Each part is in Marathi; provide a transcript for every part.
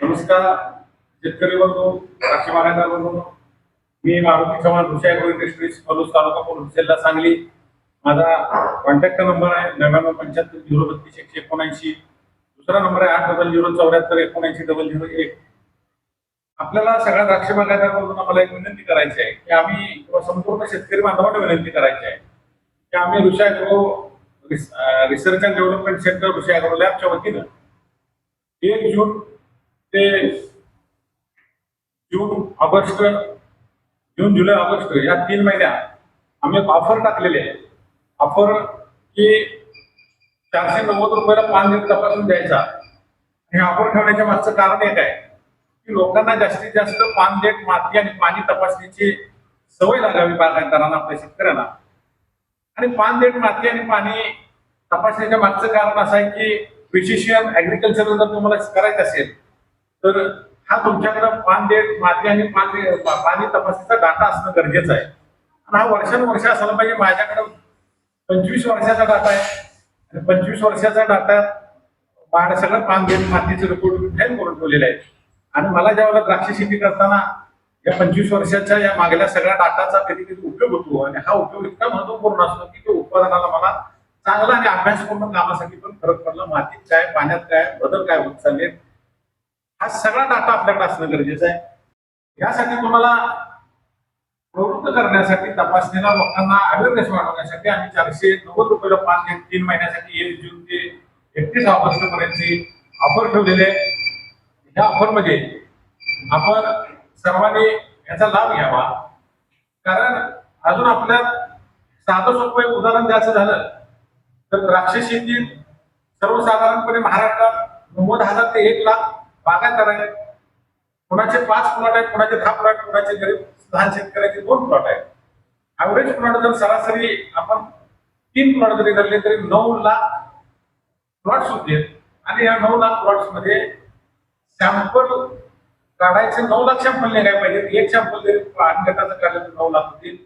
नमस्कार शेतकरी बंधू राक्षी बागायतदार बंधू. मी Maruti Chavan Krushi agro industries Palus taluka police जिल्हा सांगली. माझा कॉन्टॅक्ट नंबर आहे नव्याण्णव पंच्याहत्तर झिरो बत्तीस एकशे एकोणऐंशी. दुसरा नंबर आहे आठ डबल झिरो चौऱ्याहत्तर एकोणऐंशी डबल झिरो एक. आपल्याला सगळ्या द्राक्ष बागायतदार आम्हाला मला एक विनंती करायची आहे की आम्ही किंवा संपूर्ण शेतकरी बांधवांना विनंती करायची आहे की आम्ही Rushi agro research and development centre Rushi agro लॅबच्या वतीनं एक जून ते जून ऑगस्ट जून जुलै ऑगस्ट या तीन महिन्यात आम्ही एक ऑफर टाकलेली आहे. ऑफर की चारशे नव्वद रुपयाला पाच दिवस तपासून द्यायचा. हे ऑफर ठेवण्याच्या मागचं कारण एक आहे की लोकांना जास्तीत जास्त पान देठ माती आणि पाणी तपासणीची सवय लागावी बागायतदारांना आपल्या शेतकऱ्यांना. आणि पान देठ माती आणि पाणी तपासण्याच्या मागचं कारण असं आहे की प्रिशिशियन ऍग्रिकल्चर जर तुम्हाला करायचं असेल तर हा तुमच्याकडे पान देत माती आणि पाणी पाणी तपासणीचा डाटा असणं गरजेचं आहे. आणि हा वर्षानुवर्ष असायला पाहिजे माझ्याकडे पंचवीस वर्षाचा डाटा आहे. आणि पंचवीस वर्षाचा डाटा बाळ सगळं पान देत मातीचे रिपोर्ट मी फाईल करून ठेवलेलं आहे. आणि मला ज्यावेळेला द्राक्ष शेती करताना या पंचवीस वर्षाच्या या मागल्या सगळ्या डाटाचा कधी कधी उपयोग होतो. आणि हा उपयोग इतका महत्त्वपूर्ण असतो की तो उत्पादनाला मला चांगला आणि अभ्यासपूर्ण कामासाठी पण फरक पडला. मातीत काय पाण्यात काय बदल काय होत चालले हा सगळा डाटा आपल्याकडे असणं गरजेचं आहे. यासाठी तुम्हाला प्रवृत्त करण्यासाठी तपासणीला लोकांना अवेअरनेस वाढवण्यासाठी आम्ही चारशे नव्वद रुपयाला पाच घेत तीन महिन्यासाठी एक जून ते एकतीस ऑगस्ट पर्यंतची ऑफर ठेवलेली आहे. या ऑफरमध्ये आपण सर्वांनी याचा लाभ घ्यावा. कारण अजून आपल्या साधं सोपं एक उदाहरण द्यायचं झालं तर द्राक्ष शेतीत सर्वसाधारणपणे महाराष्ट्रात नव्वद हजार ते एक लाख बागायतदार आहेत कोणाचे पाच प्लॉट आहेत कोणाचे दहा प्लॉट कोणाचे गरीब लहान शेतकऱ्याचे दोन प्लॉट आहेत. ऍव्हरेज प्लॉट जर सरासरी आपण तीन प्लॉट जरी धरले तरी नऊ लाख प्लॉट्स होते. आणि या नऊ लाख प्लॉट्समध्ये सॅम्पल काढायचे नऊ लाख सॅम्पल नाही काय पाहिजे एक सॅम्पल जरी पाणी गटाचं काढलं तर नऊ लाख होतील.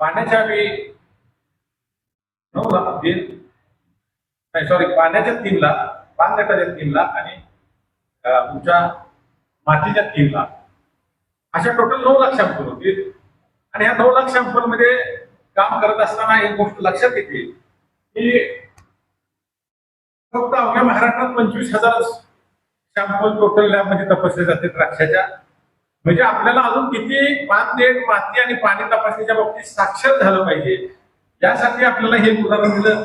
पाण्याच्या वेळी नऊ लाख होतील. नाही सॉरी पाण्याच्या तीन लाख पान गटाच्या तीन लाख आणि तुमच्या मातीच्या तीन लाख अशा टोटल नऊ लाख सॅम्पल होतील आणि ह्या नऊ लाख सॅम्पलमध्ये काम करत असताना एक गोष्ट लक्षात येते. की फक्त अवघ्या महाराष्ट्रात पंचवीस हजार सॅम्पल टोटल लॅबमध्ये तपासले जाते द्राक्षाच्या. म्हणजे आपल्याला अजून किती पान माती आणि पाणी तपासणीच्या बाबतीत साक्षर झालं पाहिजे. यासाठी आपल्याला हे उदाहरण दिलं.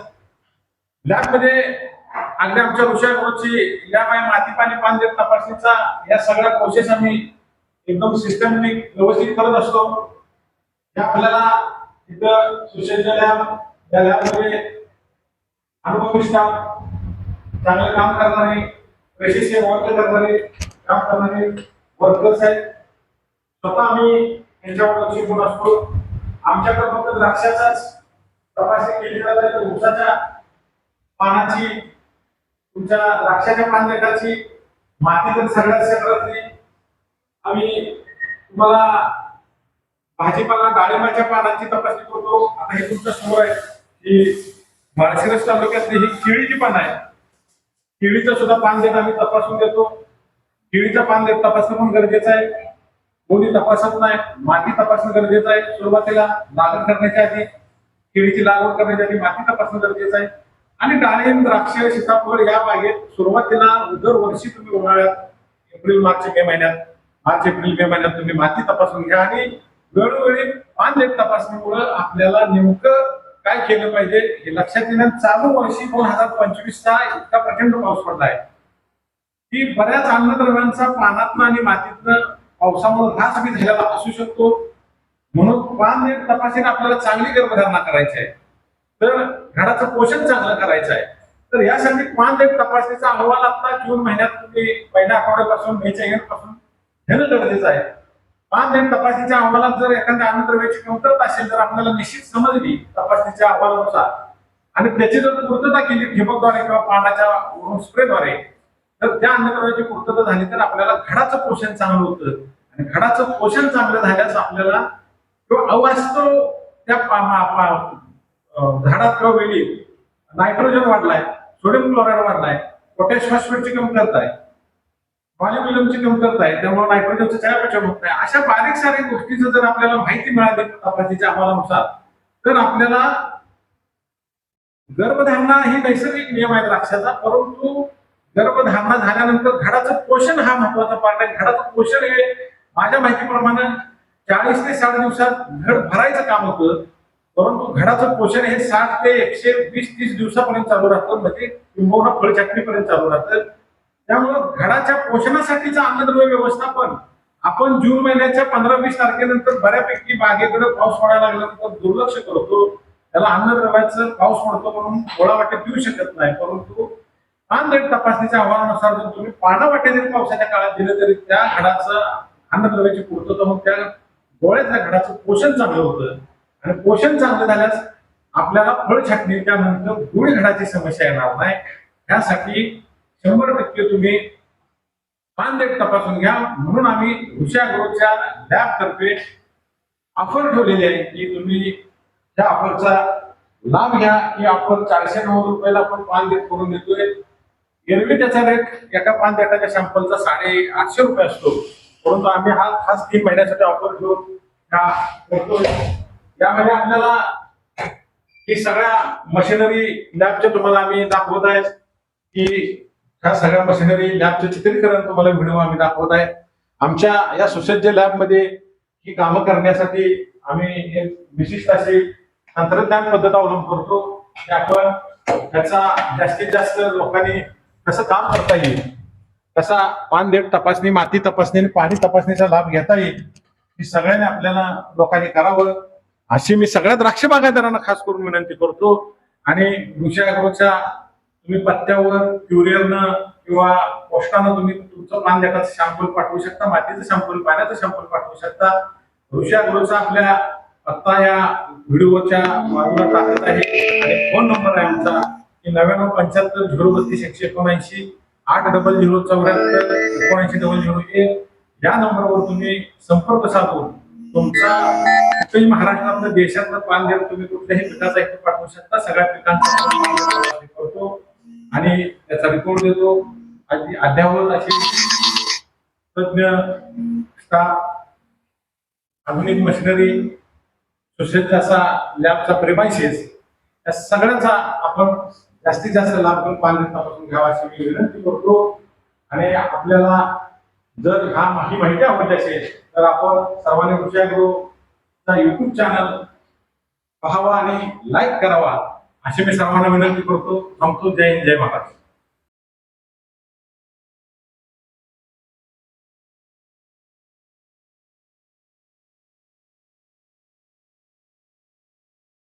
लॅबमध्ये अगदी आमच्या ऋषाची लॅब माती पाणी पान देत तपासणीचा या सगळ्या प्रोसेस आम्ही एकदम सिस्टमॅटिक व्यवस्थित करत असतो. या आपल्याला इथं सुशेषच्या लॅब या लॅबमध्ये अनुभवी स्टाफ चांगलं काम करणारे प्रशिक्षण वर्क करणारे काम करणारे वर्कर्स आहेत स्वतः आम्ही त्यांच्यावर लक्ष असतो? आमच्याकडे फक्त द्राक्षाचाच तपासणी केली जाते. तर उसाच्या पानाची तुमच्या द्राक्षाच्या पानदेटाची माती तर सगळ्यात क्षेत्रातली आम्ही तुम्हाला भाजीपाला डाळिंबाच्या पानांची तपासणी करतो. आता हे तुमच्यासमोर आहे. की माळशिरस तालुक्यातली ही केळीची पानं आहे. केळीचं सुद्धा पान देत आम्ही तपासून देतो. केळीचं पान देत तपासणं पण गरजेचं आहे. कोणी तपासत नाही. माती तपासणं गरजेचं आहे. सुरुवातीला लागण करण्याच्या आधी केळीची लागवड करण्याच्या आधी माती तपासणं गरजेचं आहे. आणि डाळिंब द्राक्ष सीताफळ या बागेत सुरुवातीला दरवर्षी तुम्ही उन्हाळ्यात एप्रिल मार्च मे महिन्यात मार्च एप्रिल मे महिन्यात तुम्ही माती तपासून घ्या आणि वेळोवेळी पान देत तपासणीमुळे आपल्याला नेमकं काय केलं पाहिजे हे लक्षात येण्यात चालू वर्षी दोन हजार पंचवीसचा इतका प्रचंड पाऊस पडला आहे की बऱ्याच अन्नद्रव्यांचा पानातनं आणि मातीतनं पावसामुळे ऱ्हास बी झालेला असू शकतो. म्हणून पान देत तपासणी आपल्याला चांगली गर्भधारणा करायची आहे. तर घराचं पोषण चांगलं करायचं आहे. तर यासाठी पान देत तपासणीचा अहवाल आता जून महिन्यात तुम्ही पहिल्या आठवड्यापासून मेच्या एंडपासून घेणं गरजेचं आहे. पान देत तपासणीच्या अहवालात जर एखाद्या अन्नद्रव्याची कमतरता असेल तर आपल्याला निश्चित समजली तपासणीच्या अहवालानुसार. आणि त्याची जर पूर्तता केली ठिबकद्वारे किंवा पाण्याच्या स्प्रेद्वारे तर त्या अन्नद्रव्याची पूर्तता झाली तर आपल्याला घडाचं पोषण चांगलं होतं. आणि घडाचं पोषण चांगलं झाल्यास आपल्याला किंवा अवास्तव त्या झाडात किंवा वेळी नायट्रोजन वाढलाय सोडियम क्लोराईड वाढलाय पोटॅश फॉस्फेटची कमतरता आहे पॉलिमिलमची कमतरता आहे त्यामुळे नायट्रोजनचं चयापचय होत नाही. अशा बारीक सारीक गोष्टीचं जर आपल्याला माहिती मिळाली तपासीच्या अहवालानुसार तर आपल्याला गर्भधारणा ही नैसर्गिक नियम आहे द्राक्षाचा परंतु गर्भधारणा झाल्यानंतर घडाचं पोषण हा महत्त्वाचा पार्ट आहे. घडाचं पोषण हे माझ्या माहितीप्रमाणे चाळीस ते साठ दिवसात घड भरायचं काम होतं. परंतु घडाचं पोषण हे साठ ते एकशे वीस तीस दिवसापर्यंत चालू राहतं म्हणजे किंबहुना फळछाटणीपर्यंत चालू राहतं. त्यामुळं घडाच्या पोषणासाठीचं अन्नद्रव्य व्यवस्थापन. आपण जून महिन्याच्या पंधरा वीस तारखेनंतर बऱ्यापैकी बागेकडे पाऊस पडायला लागल्यानंतर दुर्लक्ष करतो. त्याला अन्नद्रव्याचं पाऊस पडतो म्हणून गोळा वाटे पिऊ शकत नाही. परंतु पानदट तपासणीच्या अहवालानुसार जर तुम्ही पाना वाटे जरी पावसाच्या काळात दिलं तरी त्या घडाचं अन्नद्रव्याची पूर्तता मग त्या गोळ्यातल्या घडाचं पोषण चांगलं होतं. आणि पोषण चांगलं झाल्यास आपल्याला फळ छाटणीच्या नंतर घडाची समस्या येणार नाही. त्यासाठी शंभर टक्के तुम्ही पानदेट तपासून घ्या. म्हणून आम्ही हुशाग्रोच्या लॅब तर्फे ऑफर ठेवलेली आहे की तुम्ही त्या ऑफरचा लाभ घ्या. की आपण चारशे नव्वद रुपयाला आपण पानदेट करून देतोय. एरवी त्याचा रेट एका पानदेटाच्या सॅम्पलचा साडे आठशे रुपये असतो. परंतु आम्ही हा खास तीन महिन्यासाठी ऑफर घेऊन ह्या करतोय. यामध्ये आपल्याला ही सगळ्या मशिनरी लॅबच्या तुम्हाला आम्ही दाखवत आहे. की ह्या सगळ्या मशिनरी लॅबचे चित्रीकरण तुम्हाला व्हिडिओ आम्ही दाखवत आहे. आमच्या या सुसज्ज लॅबमध्ये ही कामं करण्यासाठी आम्ही एक विशिष्ट अशी तंत्रज्ञान पद्धत अवलंब करतो. की आपण त्याचा जास्तीत जास्त लोकांनी कसं काम करता येईल कसा पानदेट तपासणी माती तपासणी आणि पाणी तपासणीचा लाभ घेता येईल ही सगळ्यांनी आपल्याला लोकांनी करावं. अशी मी सगळ्या द्राक्ष बागायतदारांना खास करून विनंती करतो. आणि दुसऱ्या तुम्ही पत्त्यावर क्युरिअरनं किंवा पोस्टानं तुम्ही तुमचं पान देतात सॅम्पल पाठवू शकता मातीचं सॅम्पल पाण्याचं सॅम्पल पाठवू शकता. कृषी अॅग्रोचा आपल्या पत्ता या व्हिडिओच्या बाजूला टाकत आहे. आणि फोन नंबर आहे आमचा की नव्याण्णव पंच्याहत्तर झिरो बत्तीस एकशे एकोणऐंशी आठ डबल झिरो चौऱ्याहत्तर एकोणऐंशी डबल झिरो एक. या नंबरवर तुम्ही संपर्क साधून तुमचा कुठेही महाराष्ट्रातलं देशातलं पान देऊन तुम्ही कुठल्याही पिकाचा एक पाठवू शकता. सगळ्या पिकांचा करतो आणि त्याचा रिपोर्ट देतो. आणि अद्यावत अशी तज्ञ स्टाफ आधुनिक मशिनरी सुसज्ज असा लॅबचा प्रेमायसेस या सगळ्याचा आपण जास्तीत जास्त लाभ घेऊन पान तपासून घ्यावा अशी मी विनंती करतो. आणि आपल्याला जर हा ही माहिती आवडली असेल तर आपण सर्वांनी कृषी युट्यूब चॅनल पाहावा आणि लाईक करावा अशी मी सर्वांना विनंती करतो. थांबतो जय हिंद जय महाराज